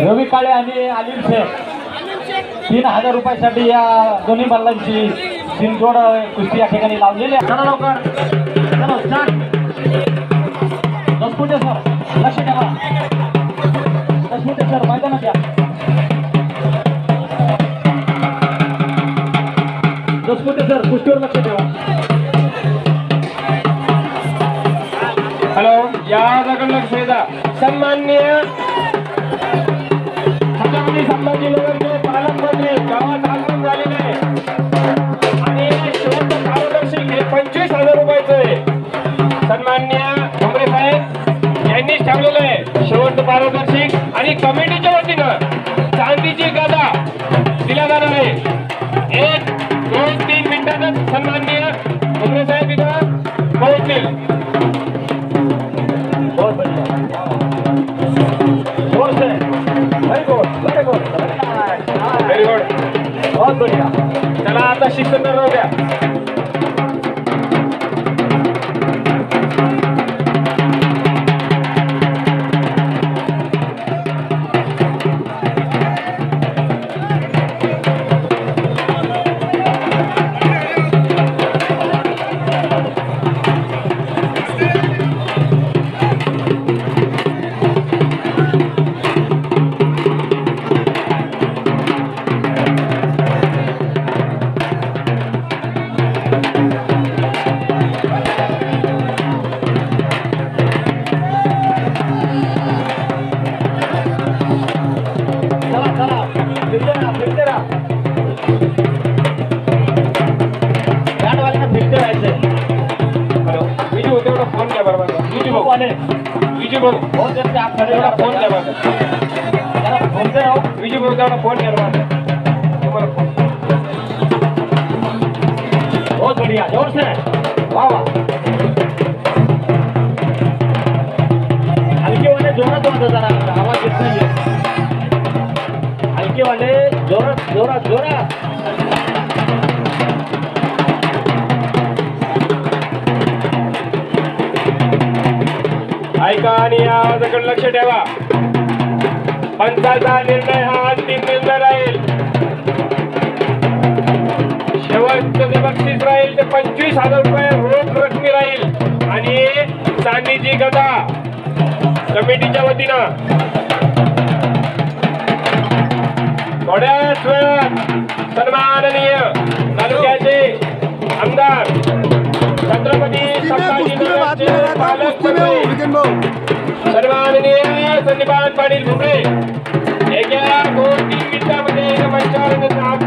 रवी काळे आणि आलिम शेख. तीन हजार रुपयासाठी या दोन्ही मल्लांची बिनजोड कुस्ती या ठिकाणी लावलेली आहे. चला लवकर. स्टार्ट. दसपुटे सर लक्ष ठेवा. दसपुटे सर मैदानात या. दसपुटे सर कुस्तीवर लक्ष ठेवा. हॅलो या दगड लक्ष द्या. छत्रपती संभाजीनगरचे पालकमंत्री गावात आगमन झालेले आहे आणि शेवटचं पारदर्शक हे पंचवीस हजार रुपयाचं आहे सन्माननीय भुमरे साहेब यांनीच ठेवलेलं आहे शेवटचं पारदर्शक आणि कमिटीच्या वतीनं चांदीची गदा दिल्या जाणार आहे बहुत बढ़िया चला आता शिक्षण राहू द्या બીજું બહુ ફોન કરવાનો બીજું બહુ તમને ફોન કરવાનો ફોન બહુ બઢિયા, જોર છે વાહ વાહ. હલકી વાલે જોરાત ऐका आणि आवाजाकडे लक्ष ठेवा. पंचाचा निर्णय हा अंतिम निर्णय राहील. शेवटचं जे बक्षीस राहील ते पंचवीस हजार रुपये रोख रकमी राहील. आणि चांदीची गदा कमिटीच्या वतीनं. थोड्याच वेळात पाटील भुमरे येत्या दोन तीन मिनिटांमध्ये या मंचावर